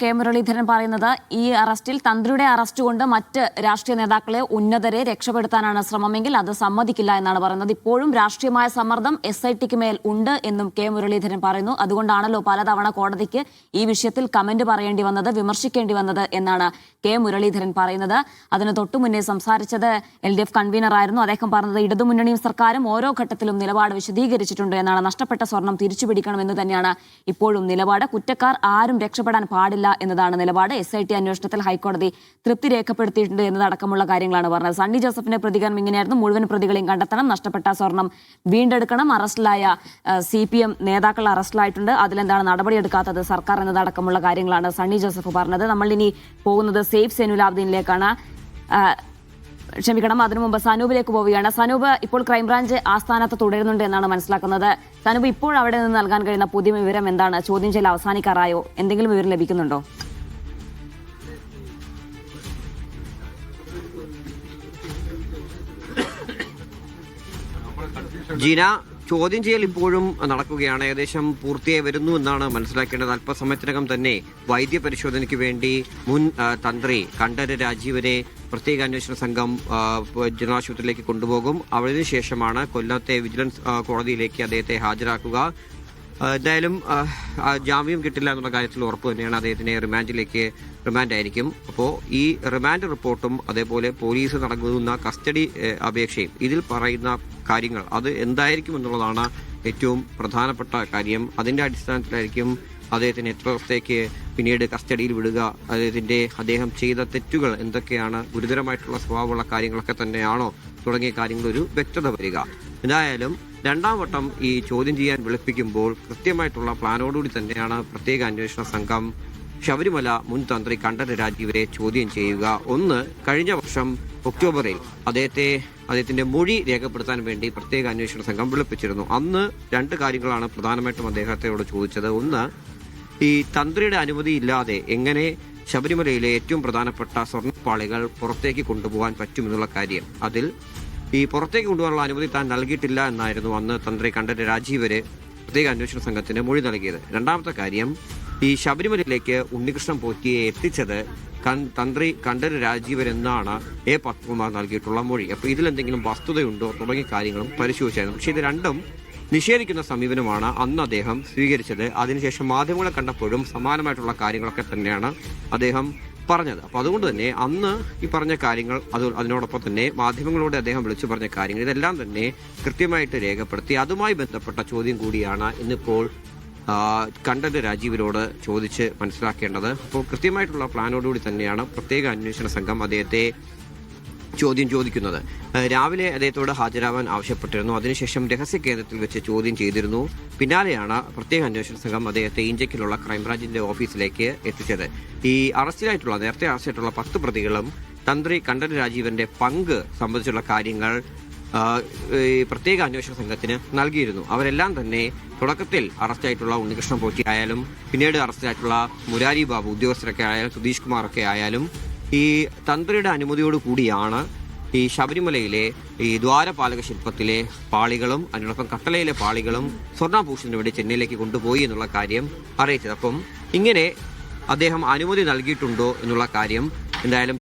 K. Muraleedharan പറയുന്നത് ഈ അറസ്റ്റിൽ തന്ത്രിയുടെ അറസ്റ്റ് കൊണ്ട് മറ്റ് രാഷ്ട്രീയ നേതാക്കളെ ഉന്നതരെ രക്ഷപ്പെടുത്താനാണ് ശ്രമമെങ്കിൽ അത് സമ്മതിക്കില്ല എന്നാണ് പറയുന്നത്. ഇപ്പോഴും രാഷ്ട്രീയമായ സമ്മർദ്ദം എസ് ഐ ടിക്ക് മേൽ ഉണ്ട് എന്നും കെ. മുരളീധരൻ പറയുന്നു. അതുകൊണ്ടാണല്ലോ പലതവണ കോടതിക്ക് ഈ വിഷയത്തിൽ കമന്റ് പറയേണ്ടി വന്നത് വിമർശിക്കേണ്ടി വന്നത് എന്നാണ് കെ. മുരളീധരൻ പറയുന്നത്. അതിന് തൊട്ടു മുന്നേ സംസാരിച്ചത് എൽ ഡി എഫ് കൺവീനറായിരുന്നു അദ്ദേഹം പറഞ്ഞത് ഇടതുമുന്നണിയും സർക്കാരും ഓരോ ഘട്ടത്തിലും നിലപാട് വിശദീകരിച്ചിട്ടുണ്ട് എന്നാണ്. നഷ്ടപ്പെട്ട സ്വർണം തിരിച്ചുപിടിക്കണമെന്ന് തന്നെയാണ് ഇപ്പോഴും നിലപാട്. കുറ്റക്കാർ ആരും രക്ഷപ്പെടാൻ പാടില്ല എന്നതാണ് നിലപാട്. എസ് ഐ ടി അന്വേഷണത്തിൽ ഹൈക്കോടതി തൃപ്തി രേഖപ്പെടുത്തിയിട്ടുണ്ട് എന്നതടക്കമുള്ള കാര്യങ്ങളാണ് പറഞ്ഞത്. സണ്ണി ജോസഫിന്റെ പ്രതികരണം ഇങ്ങനെയായിരുന്നു. മുഴുവൻ പ്രതികളെയും കണ്ടെത്തണം. നഷ്ടപ്പെട്ട സ്വർണം വീണ്ടെടുക്കണം. അറസ്റ്റിലായ സി പി എം നേതാക്കൾ അറസ്റ്റിലായിട്ടുണ്ട്. അതിലെന്താണ് നടപടിയെടുക്കാത്തത്? സർക്കാർ എന്നതടക്കമുള്ള കാര്യങ്ങളാണ് സണ്ണി ജോസഫ് പറഞ്ഞത്. നമ്മൾ ഇനി പോകുന്നത് സേഫ് സെനുലാബ്ദീനിലേക്കാണ്. ക്ഷമിക്കണം അതിനു മുമ്പ് സനൂപിലേക്ക് പോവുകയാണ്. സനൂപ് ഇപ്പോൾ ക്രൈംബ്രാഞ്ച് ആസ്ഥാനത്ത് തുടരുന്നുണ്ട് എന്നാണ് മനസ്സിലാക്കുന്നത്. സനൂപ് ഇപ്പോൾ അവിടെ നിന്ന് നൽകാൻ കഴിയുന്ന പുതിയ വിവരം എന്താണ്? ചോദ്യം ചെയ്യൽ അവസാനിക്കാറായോ? എന്തെങ്കിലും വിവരം ലഭിക്കുന്നുണ്ടോ? ജീന ചോദ്യം ചെയ്യൽ ഇപ്പോഴും നടക്കുകയാണ്. ഏകദേശം പൂർത്തിയായി വരുന്നു എന്നാണ് മനസ്സിലാക്കേണ്ടത്. അല്പസമയത്തിനകം തന്നെ വൈദ്യ പരിശോധനയ്ക്ക് വേണ്ടി മുൻ തന്ത്രി കണ്ഠര് രാജീവരെ പ്രത്യേക അന്വേഷണ സംഘം ജനാശുപത്രിയിലേക്ക് കൊണ്ടുപോകും. അതിനുശേഷമാണ് കൊല്ലത്തെ വിജിലൻസ് കോടതിയിലേക്ക് അദ്ദേഹത്തെ ഹാജരാക്കുക. എന്തായാലും ജാമ്യം കിട്ടില്ല എന്നുള്ള കാര്യത്തിൽ ഉറപ്പ് തന്നെയാണ് അദ്ദേഹത്തിനെ റിമാൻഡിലേക്ക് റിമാൻഡ് ആയിരിക്കും അപ്പോൾ ഈ റിമാൻഡ് റിപ്പോർട്ടും അതേപോലെ പോലീസ് നടക്കുന്ന കസ്റ്റഡി അപേക്ഷയും ഇതിൽ പറയുന്ന കാര്യങ്ങൾ അത് എന്തായിരിക്കും എന്നുള്ളതാണ് ഏറ്റവും പ്രധാനപ്പെട്ട കാര്യം. അതിന്റെ അടിസ്ഥാനത്തിലായിരിക്കും അദ്ദേഹത്തിന് എത്ര ദിവസത്തേക്ക് പിന്നീട് കസ്റ്റഡിയിൽ വിടുക അദ്ദേഹത്തിന്റെ അദ്ദേഹം ചെയ്ത തെറ്റുകൾ എന്തൊക്കെയാണ് ഗുരുതരമായിട്ടുള്ള സ്വഭാവമുള്ള കാര്യങ്ങളൊക്കെ തന്നെയാണോ തുടങ്ങിയ കാര്യങ്ങൾ ഒരു വ്യക്തത വരിക. എന്തായാലും രണ്ടാം വട്ടം ഈ ചോദ്യം ചെയ്യാൻ വിളിപ്പിക്കുമ്പോൾ കൃത്യമായിട്ടുള്ള പ്ലാനോടുകൂടി തന്നെയാണ് പ്രത്യേക അന്വേഷണ സംഘം ശബരിമല മുൻ തന്ത്രി കണ്ഠര രാജീവരെ ചോദ്യം ചെയ്യുക. ഒന്ന് കഴിഞ്ഞ വർഷം ഒക്ടോബറിൽ അദ്ദേഹത്തെ അദ്ദേഹത്തിന്റെ മൊഴി രേഖപ്പെടുത്താൻ വേണ്ടി പ്രത്യേക അന്വേഷണ സംഘം വിളിപ്പിച്ചിരുന്നു. അന്ന് രണ്ട് കാര്യങ്ങളാണ് പ്രധാനമായിട്ടും അദ്ദേഹത്തോട് ചോദിച്ചത്. ഒന്ന് ഈ തന്ത്രിയുടെ അനുമതി ഇല്ലാതെ എങ്ങനെ ശബരിമലയിലെ ഏറ്റവും പ്രധാനപ്പെട്ട സ്വർണപ്പാളികൾ പുറത്തേക്ക് കൊണ്ടുപോകാൻ പറ്റുമെന്നുള്ള കാര്യം. അതിൽ ഈ പുറത്തേക്ക് കൊണ്ടുപോകാനുള്ള അനുമതി താൻ നൽകിയിട്ടില്ല എന്നായിരുന്നു അന്ന് തന്ത്രി കണ്ഠര രാജീവര് പ്രത്യേക അന്വേഷണ സംഘത്തിന് മൊഴി നൽകിയത്. രണ്ടാമത്തെ കാര്യം ഈ ശബരിമലയിലേക്ക് ഉണ്ണികൃഷ്ണൻ പോറ്റിയെ എത്തിച്ചത് തന്ത്രി കണ്ഠര് രാജീവർ എന്നാണ് എ പത്മകുമാർ നൽകിയിട്ടുള്ള മൊഴി. അപ്പൊ ഇതിലെന്തെങ്കിലും വസ്തുതയുണ്ടോ? തുടങ്ങിയ കാര്യങ്ങളും പരിശോധിച്ചായിരുന്നു. പക്ഷെ ഇത് രണ്ടും നിഷേധിക്കുന്ന സമീപനമാണ് അന്ന് അദ്ദേഹം സ്വീകരിച്ചത്. അതിനുശേഷം മാധ്യമങ്ങളെ കണ്ടപ്പോഴും സമാനമായിട്ടുള്ള കാര്യങ്ങളൊക്കെ തന്നെയാണ് അദ്ദേഹം പറഞ്ഞത്. അപ്പൊ അതുകൊണ്ട് തന്നെ അന്ന് ഈ പറഞ്ഞ കാര്യങ്ങൾ അത് അതിനോടൊപ്പം തന്നെ മാധ്യമങ്ങളോട് അദ്ദേഹം വിളിച്ചു പറഞ്ഞ കാര്യങ്ങൾ ഇതെല്ലാം തന്നെ കൃത്യമായിട്ട് രേഖപ്പെടുത്തി. അതുമായി ബന്ധപ്പെട്ട ചോദ്യം കൂടിയാണ് ഇന്നിപ്പോൾ കണ്ടന്റ് രാജീവിനോട് ചോദിച്ച് മനസ്സിലാക്കേണ്ടത്. അപ്പോൾ കൃത്യമായിട്ടുള്ള പ്ലാനോടുകൂടി തന്നെയാണ് പ്രത്യേക അന്വേഷണ സംഘം അദ്ദേഹത്തെ ചോദ്യം ചോദിക്കുന്നത്. രാവിലെ അദ്ദേഹത്തോട് ഹാജരാവാൻ ആവശ്യപ്പെട്ടിരുന്നു. അതിനുശേഷം രഹസ്യ കേന്ദ്രത്തിൽ വെച്ച് ചോദ്യം ചെയ്തിരുന്നു. പിന്നാലെയാണ് പ്രത്യേക അന്വേഷണ സംഘം അദ്ദേഹത്തെ ഇഞ്ചക്കിലുള്ള ക്രൈംബ്രാഞ്ചിന്റെ ഓഫീസിലേക്ക് എത്തിച്ചത്. ഈ അറസ്റ്റിലായിട്ടുള്ള നേരത്തെ അറസ്റ്റിലായിട്ടുള്ള പത്ത് പ്രതികളും തന്ത്രി കണ്ഠൻ രാജീവന്റെ പങ്ക് സംബന്ധിച്ചുള്ള കാര്യങ്ങൾ പ്രത്യേക അന്വേഷണ സംഘത്തിന് നൽകിയിരുന്നു. അവരെല്ലാം തന്നെ തുടക്കത്തിൽ അറസ്റ്റായിട്ടുള്ള ഉണ്ണികൃഷ്ണൻ പോറ്റി ആയാലും പിന്നീട് അറസ്റ്റിലായിട്ടുള്ള മുരാരി ബാബു ഉദ്യോഗസ്ഥരൊക്കെ ആയാലും സുധീഷ് കുമാറൊക്കെ ആയാലും ഈ തന്ത്രിയുടെ അനുമതിയോട് കൂടിയാണ് ഈ ശബരിമലയിലെ ഈ ദ്വാരപാലക ശില്പത്തിലെ പാളികളും അതിനോടൊപ്പം കട്ടളയിലെ പാളികളും സ്വർണാഭൂഷണത്തിന് വേണ്ടി ചെന്നൈയിലേക്ക് കൊണ്ടുപോയി എന്നുള്ള കാര്യം അറിയിച്ചത്. അപ്പം ഇങ്ങനെ അദ്ദേഹം അനുമതി നൽകിയിട്ടുണ്ടോ എന്നുള്ള കാര്യം എന്തായാലും